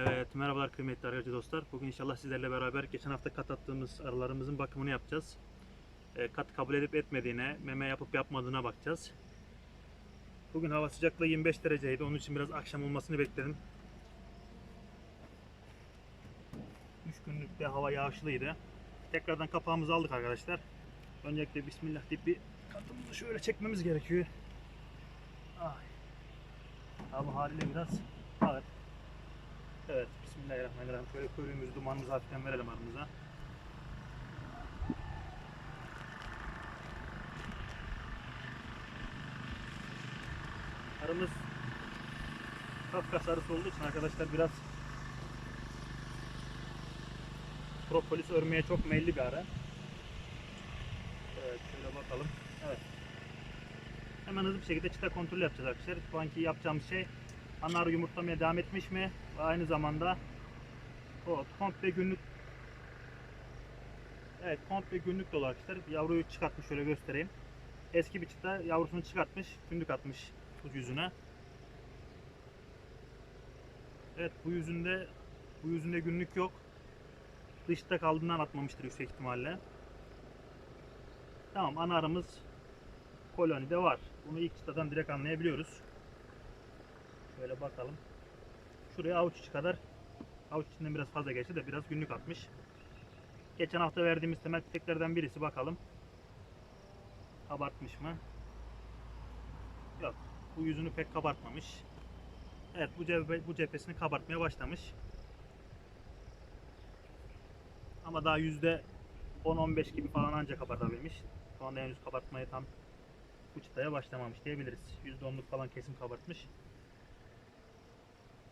Evet, merhabalar kıymetli aracı dostlar. Bugün inşallah sizlerle beraber geçen hafta kat attığımız arılarımızın bakımını yapacağız. E, kat kabul edip etmediğine, meme yapıp yapmadığına bakacağız. Bugün hava sıcaklığı 25 dereceydi. Onun için biraz akşam olmasını bekledim. 3 günlükte hava yağışlıydı. Tekrardan kapağımızı aldık arkadaşlar. Öncelikle Bismillah deyip bir katımızı şöyle çekmemiz gerekiyor. Ay. Hava haliyle biraz. Evet, Bismillahirrahmanirrahim. Şöyle körüğümüzü, dumanımızı hafiften verelim aramıza. Arımız Kafkas arısı olduğu için arkadaşlar biraz propolis örmeye çok meyilli bir arı. Evet, şöyle bakalım. Evet. Hemen hızlı bir şekilde çıta kontrolü yapacağız arkadaşlar. Şu anki yapacağımız şey ana arı yumurtlamaya devam etmiş mi? Ve aynı zamanda o komple günlük Evet komple günlük dolu arkadaşlar. Yavruyu çıkartmış şöyle göstereyim. Eski bir çıta yavrusunu çıkartmış. Günlük atmış bu yüzüne. Evet bu yüzünde bu yüzünde günlük yok. Dışta kaldığından atmamıştır yüksek ihtimalle. Tamam ana arımız kolonide var. Bunu ilk çıtadan direkt anlayabiliyoruz. Şöyle bakalım. Şuraya avuç içi kadar avuç içinden biraz fazla geçti de biraz günlük atmış. Geçen hafta verdiğimiz temel peteklerden birisi bakalım. Kabartmış mı? Yok. Bu yüzünü pek kabartmamış. Evet bu, cephe, bu cephesini kabartmaya başlamış. Ama daha yüzde 10-15 gibi falan ancak kabartabilmiş. Şu anda henüz kabartmaya tam bu çıtaya başlamamış diyebiliriz. %10'luk falan kesim kabartmış.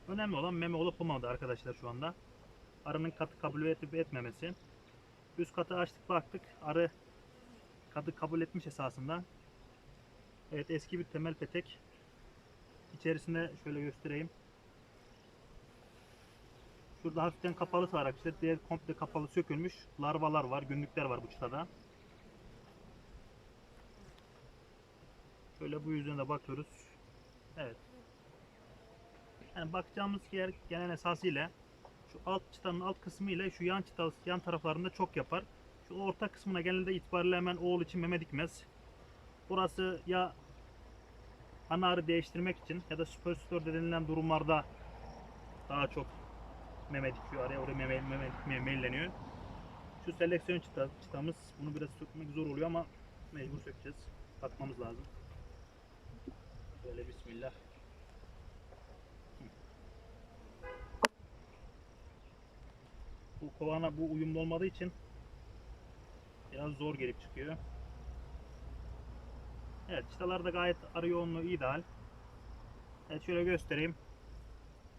Önemli olan meme olup olmadı arkadaşlar şu anda. Arının katı kabul edip etmemesi. Üst katı açtık baktık. Arı katı kabul etmiş esasında. Evet eski bir temel petek. İçerisinde şöyle göstereyim. Şurada hafiften kapalı var arkadaşlar. Diğer komple kapalı sökülmüş. Larvalar var, günlükler var bu çıtada. Şöyle bu yüzden de bakıyoruz. Evet. Yani bakacağımız yer genel esasıyla şu alt çıtanın alt kısmı ile şu yan çıta yan taraflarında çok yapar. Şu orta kısmına genelde itibariyle hemen oğul için meme dikmez. Burası ya ana arı değiştirmek için ya da süpersitör denilen durumlarda daha çok meme dikiyor. Araya oraya meme, meme dikmeye meyilleniyor. Şu seleksiyon çıta, çıtamız bunu biraz sökmek zor oluyor ama mecbur sökeceğiz. Takmamız lazım. Böyle bismillah. Bu kovana bu uyumlu olmadığı için biraz zor gelip çıkıyor. Evet çıtalarda gayet arı yoğunluğu ideal. Evet şöyle göstereyim.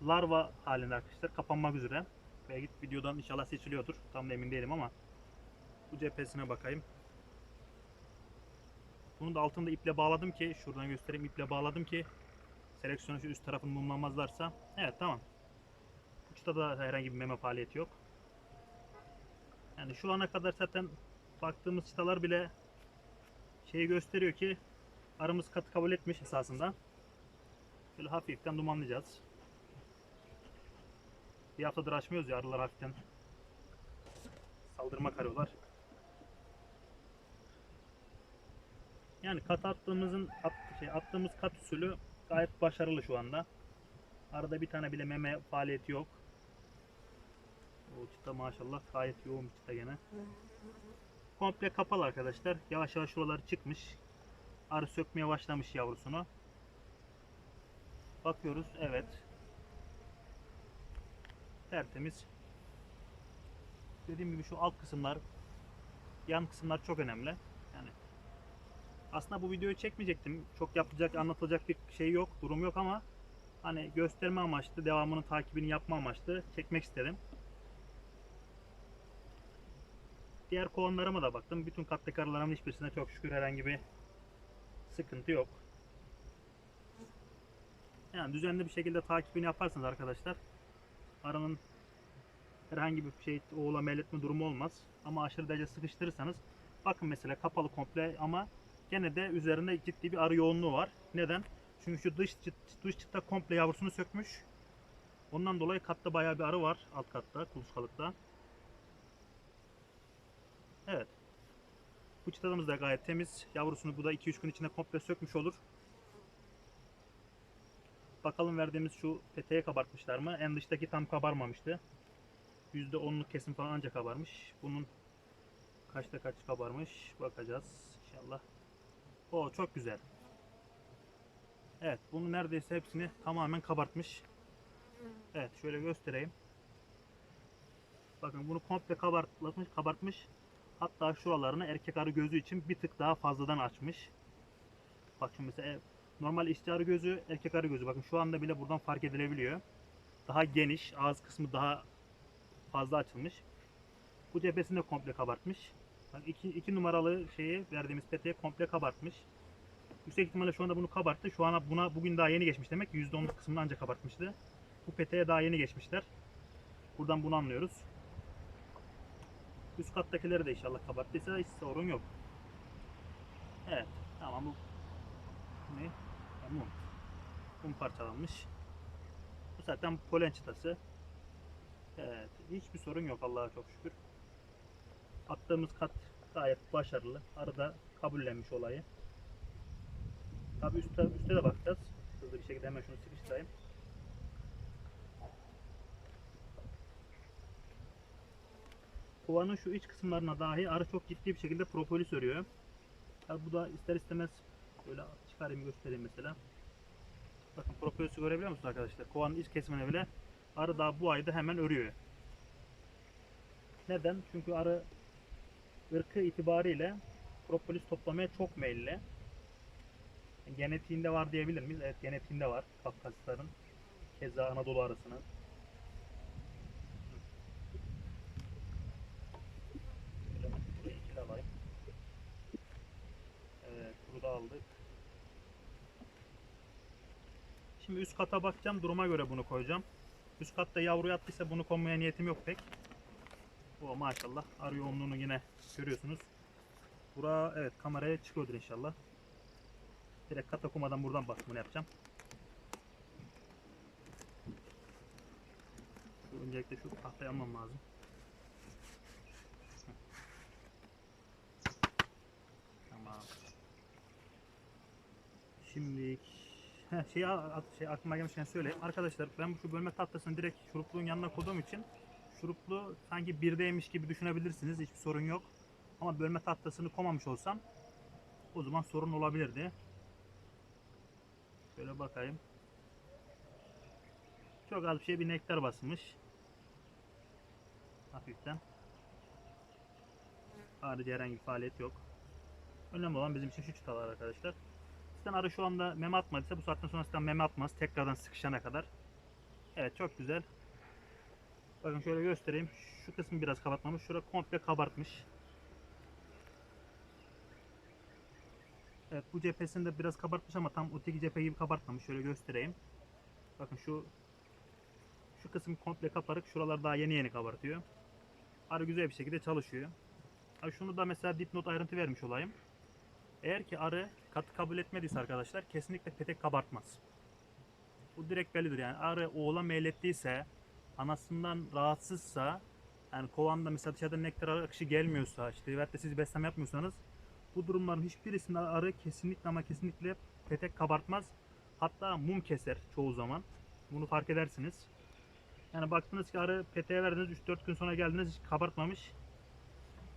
Larva halinde arkadaşlar kapanmak üzere. Belki videodan inşallah seçiliyordur. Tam da emin değilim ama bu cephesine bakayım. Bunu da altında iple bağladım ki şuradan göstereyim iple bağladım ki seleksiyonu şu üst tarafını mumlamazlarsa. Evet tamam. Uçta da herhangi bir meme faaliyeti yok. Yani şu ana kadar zaten baktığımız çıtalar bile şeyi gösteriyor ki arımız katı kabul etmiş esasında. Böyle hafiften dumanlayacağız. Bir haftadır açmıyoruz ya arılar hafiften saldırmak arıyorlar. Yani kat attığımızın at, şey, attığımız kat usulü gayet başarılı şu anda. Arada bir tane bile meme faaliyeti yok. O çıta maşallah gayet yoğun bir çıta gene. Komple kapalı arkadaşlar. Yavaş yavaş şuraları çıkmış. Arı sökmeye başlamış yavrusunu. Bakıyoruz. Evet. Tertemiz. Dediğim gibi şu alt kısımlar yan kısımlar çok önemli. Yani aslında bu videoyu çekmeyecektim. Çok yapacak, anlatılacak bir şey yok, durum yok ama hani gösterme amaçlı, devamının takibini yapma amaçlı çekmek istedim. Diğer kovanlarıma da baktım. Bütün kattaki arılarımın hiçbirisinde çok şükür herhangi bir sıkıntı yok. Yani düzenli bir şekilde takibini yaparsanız arkadaşlar arının herhangi bir şey oğula meyletme durumu olmaz. Ama aşırı derece sıkıştırırsanız bakın mesela kapalı komple ama gene de üzerinde ciddi bir arı yoğunluğu var. Neden? Çünkü şu dış dış çıta komple yavrusunu sökmüş. Ondan dolayı katta bayağı bir arı var alt katta kuluçkalıkta. Evet. Bu çıtadımız da gayet temiz. Yavrusunu bu da 2-3 gün içinde komple sökmüş olur. Bakalım verdiğimiz şu peteğe kabartmışlar mı? En dıştaki tam kabarmamıştı. %10'luk kesim falan ancak kabarmış. Bunun kaçta kaç kabarmış bakacağız inşallah. O çok güzel. Evet bunu neredeyse hepsini tamamen kabartmış. Evet şöyle göstereyim. Bakın bunu komple kabartmış, kabartmış. Hatta şuralarını erkek arı gözü için bir tık daha fazladan açmış. Bak şimdi mesela e, normal işçi arı gözü, erkek arı gözü. Bakın şu anda bile buradan fark edilebiliyor. Daha geniş, ağız kısmı daha fazla açılmış. Bu cephesini de komple kabartmış. Bak iki, iki numaralı şeyi verdiğimiz peteği komple kabartmış. Yüksek ihtimalle şu anda bunu kabarttı. Şu an buna bugün daha yeni geçmiş demek. ki %10'luk kısmını ancak kabartmıştı. Bu peteğe daha yeni geçmişler. Buradan bunu anlıyoruz. Üst kattakileri de inşallah kabarttıysa hiç sorun yok. Evet. Tamam bu ne? Ha, Mum. Mum parçalanmış. Bu zaten polen çıtası. Evet. Hiçbir sorun yok Allah'a çok şükür. Attığımız kat gayet başarılı. Arada kabullenmiş olayı. Tabi üstte, üstte de bakacağız. Hızlı bir şekilde hemen şunu sıkıştırayım. Kovanın şu iç kısımlarına dahi arı çok ciddi bir şekilde propolis örüyor. Tabi bu da ister istemez böyle çıkarayım göstereyim mesela. Bakın propolisi görebiliyor musunuz arkadaşlar? Kovanın iç kesimine bile arı daha bu ayda hemen örüyor. Neden? Çünkü arı ırkı itibariyle propolis toplamaya çok meyilli. Genetiğinde var diyebilir miyiz? Evet genetiğinde var Kafkasların. Keza Anadolu arasının. Şöyle burayı ikili alayım. Evet bunu aldık. Şimdi üst kata bakacağım. Duruma göre bunu koyacağım. Üst katta yavru yattıysa bunu konmaya niyetim yok pek. O maşallah arı yoğunluğunu yine görüyorsunuz. Bura evet kameraya çıkıyordur inşallah. Direkt kat okumadan buradan bakımını yapacağım. Öncelikle şu tahtayı almam lazım. Tamam. Şimdi Heh, şey, şey aklıma gelmişken söyleyeyim. Arkadaşlar ben şu bölme tahtasını direkt şurupluğun yanına koyduğum için şuruplu sanki birdeymiş gibi düşünebilirsiniz. Hiçbir sorun yok. Ama bölme tahtasını koymamış olsam o zaman sorun olabilirdi. Şöyle bakayım. Çok az bir şey bir nektar basmış. Hafiften. Harici herhangi bir faaliyet yok. Önemli olan bizim için şu çıtalar arkadaşlar. Zaten arı şu anda meme atmadıysa bu saatten sonra zaten meme atmaz. Tekrardan sıkışana kadar. Evet çok güzel. Bakın şöyle göstereyim. Şu kısmı biraz kapatmamış. Şura komple kabartmış. Evet bu cephesini de biraz kabartmış ama tam öteki cephe gibi kabartmamış. Şöyle göstereyim. Bakın şu şu kısım komple kaparık. Şuralar daha yeni yeni kabartıyor. Arı güzel bir şekilde çalışıyor. Şunu da mesela dipnot ayrıntı vermiş olayım. Eğer ki arı katı kabul etmediyse arkadaşlar kesinlikle petek kabartmaz. Bu direkt bellidir yani arı oğula meylettiyse anasından rahatsızsa yani kovanda mesela dışarıda nektar akışı gelmiyorsa işte veyahut da siz besleme yapmıyorsanız bu durumların hiçbirisinde arı kesinlikle ama kesinlikle petek kabartmaz. Hatta mum keser çoğu zaman. Bunu fark edersiniz. Yani baktınız ki arı peteğe verdiniz 3-4 gün sonra geldiniz hiç kabartmamış.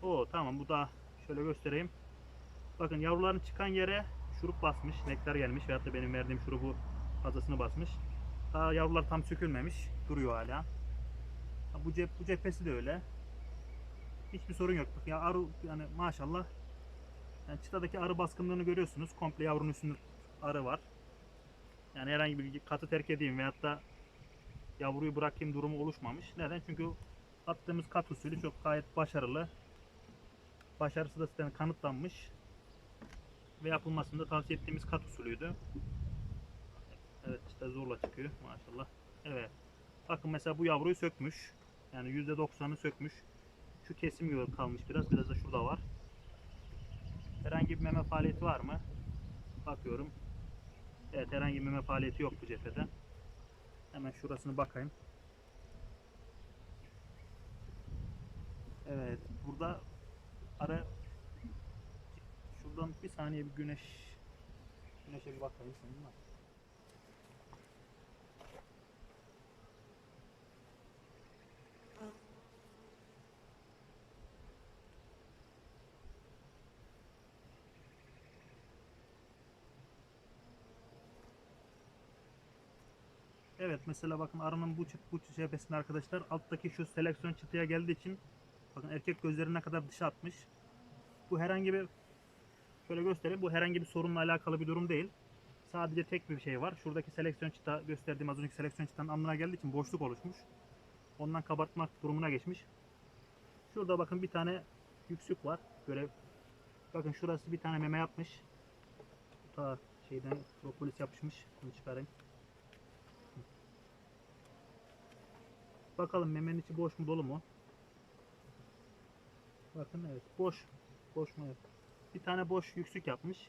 O tamam bu da şöyle göstereyim. Bakın yavruların çıkan yere şurup basmış, nektar gelmiş veyahut da benim verdiğim şurubu fazlasını basmış. Daha yavrular tam sökülmemiş, duruyor hala. Ha, Bu cep bu cephesi de öyle. Hiçbir sorun yok. Bak ya arı yani maşallah. Yani çıtadaki arı baskınlığını görüyorsunuz. Komple yavrunun üstünde arı var. Yani herhangi bir katı terk edeyim veyahut da yavruyu bırakayım durumu oluşmamış. Neden? Çünkü attığımız kat usulü çok gayet başarılı. Başarısı da zaten kanıtlanmış ve yapılmasını da tavsiye ettiğimiz kat usulüydü. Evet işte zorla çıkıyor maşallah. Evet. Bakın mesela bu yavruyu sökmüş. Yani %90'ı sökmüş. Şu kesim kalmış biraz. Biraz da şurada var. Herhangi bir meme faaliyeti var mı? Bakıyorum. Evet herhangi bir meme faaliyeti yok bu cephede. Hemen şurasını bakayım. Evet, burada ara şuradan bir saniye bir güneş güneşe bir bakayım seninle. Evet mesela bakın arının bu çıt bu cephesinde arkadaşlar alttaki şu seleksiyon çıtıya geldiği için bakın erkek gözleri ne kadar dışa atmış. Bu herhangi bir şöyle göstereyim bu herhangi bir sorunla alakalı bir durum değil. Sadece tek bir şey var. Şuradaki seleksiyon çıta gösterdiğim az önceki seleksiyon çıtanın alnına geldiği için boşluk oluşmuş. Ondan kabartmak durumuna geçmiş. Şurada bakın bir tane yüksük var. Böyle bakın şurası bir tane meme yapmış. Ta şeyden propolis yapışmış. Bunu çıkarayım. Bakalım memenin içi boş mu dolu mu? Bakın evet boş. Boş mu? Evet. Bir tane boş yüksük yapmış.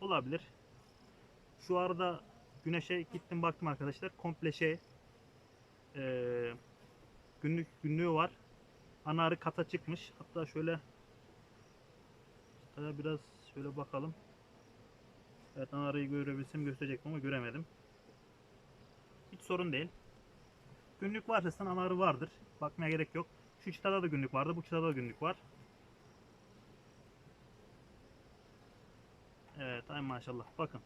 Olabilir. Şu arada güneşe gittim baktım arkadaşlar. Komple şey eee, günlük günlüğü var. Ana arı kata çıkmış. Hatta şöyle çıtaya biraz şöyle bakalım. Evet ana görebilsem gösterecektim ama göremedim. Hiç sorun değil. Günlük varsa sen ana vardır. Bakmaya gerek yok. Şu çıtada da günlük vardı. Bu çıtada da günlük var. Evet ay maşallah. Bakın.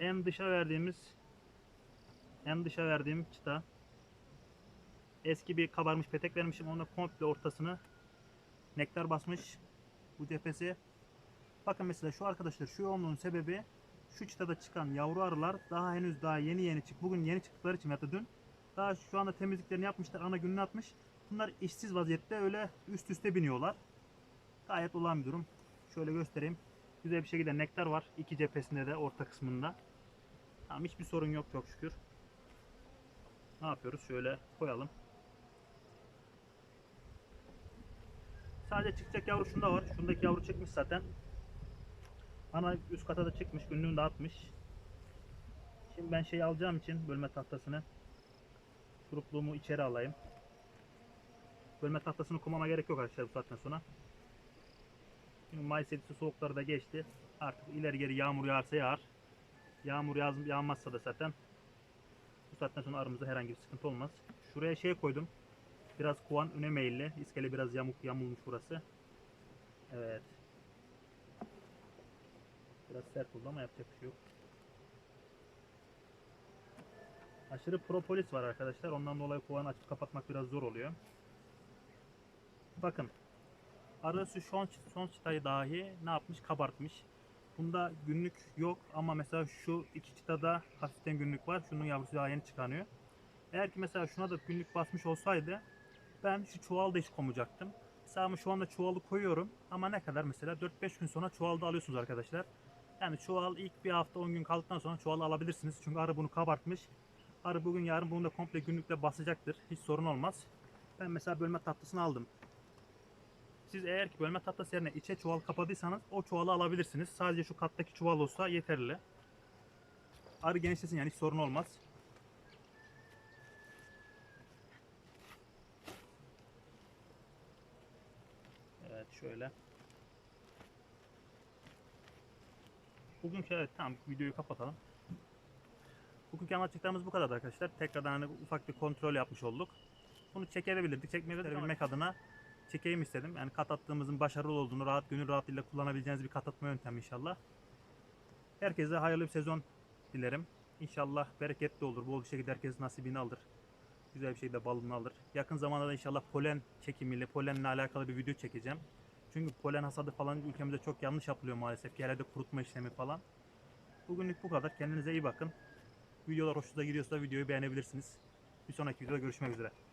En dışa verdiğimiz en dışa verdiğim çıta eski bir kabarmış petek vermişim. Onda komple ortasını nektar basmış. Bu cephesi. Bakın mesela şu arkadaşlar şu yoğunluğun sebebi şu çıtada çıkan yavru arılar daha henüz daha yeni yeni çık. Bugün yeni çıktıkları için da dün daha şu anda temizliklerini yapmışlar. Ana gününü atmış. Bunlar işsiz vaziyette öyle üst üste biniyorlar. Gayet olan bir durum. Şöyle göstereyim. Güzel bir şekilde nektar var. iki cephesinde de orta kısmında. Tamam hiçbir sorun yok çok şükür. Ne yapıyoruz? Şöyle koyalım. Sadece çıkacak yavru şunda var. Şundaki yavru çıkmış zaten. Ana üst kata da çıkmış. Günlüğünü de atmış. Şimdi ben şey alacağım için bölme tahtasını şurupluğumu içeri alayım. Bölme tahtasını kumama gerek yok arkadaşlar bu saatten sonra. Şimdi Mayıs edisi soğukları da geçti. Artık ileri geri yağmur yağarsa yağar. Yağmur yağ, yağmazsa da zaten bu saatten sonra aramızda herhangi bir sıkıntı olmaz. Şuraya şey koydum. Biraz kovan öne meyilli. İskele biraz yamuk yamulmuş burası. Evet. Biraz sert oldu ama yapacak bir şey yok. Aşırı propolis var arkadaşlar. Ondan dolayı kovanı açıp kapatmak biraz zor oluyor. Bakın. Arası son, son çıtayı dahi ne yapmış? Kabartmış. Bunda günlük yok ama mesela şu iki çıtada hafiften günlük var. Şunun yavrusu daha yeni çıkanıyor. Eğer ki mesela şuna da günlük basmış olsaydı ben şu çuvalda hiç komayacaktım. Mesela şu anda çuvalı koyuyorum ama ne kadar mesela 4-5 gün sonra çuvalda alıyorsunuz arkadaşlar. Yani çuval ilk bir hafta 10 gün kaldıktan sonra çuvalı alabilirsiniz. Çünkü arı bunu kabartmış. Arı bugün yarın bunu da komple günlükle basacaktır. Hiç sorun olmaz. Ben mesela bölme tatlısını aldım. Siz eğer ki bölme tatlısı yerine içe çuval kapadıysanız o çuvalı alabilirsiniz. Sadece şu kattaki çuval olsa yeterli. Arı genişlesin yani hiç sorun olmaz. Evet şöyle. Bugünkü evet tamam videoyu kapatalım. Bugünkü anlatacaklarımız bu kadar arkadaşlar. Tekrardan hani ufak bir kontrol yapmış olduk. Bunu çekebilirdik. Çekmeyebilirdik mekanına çekeyim istedim. Yani kat attığımızın başarılı olduğunu rahat gönül rahatlığıyla kullanabileceğiniz bir kat atma yöntemi inşallah. Herkese hayırlı bir sezon dilerim. İnşallah bereketli olur. Bol bir şekilde herkes nasibini alır. Güzel bir şekilde balını alır. Yakın zamanda da inşallah polen çekimiyle, polenle alakalı bir video çekeceğim. Çünkü polen hasadı falan ülkemizde çok yanlış yapılıyor maalesef. Yerlerde kurutma işlemi falan. Bugünlük bu kadar. Kendinize iyi bakın. Videolar hoşunuza gidiyorsa videoyu beğenebilirsiniz. Bir sonraki videoda görüşmek üzere.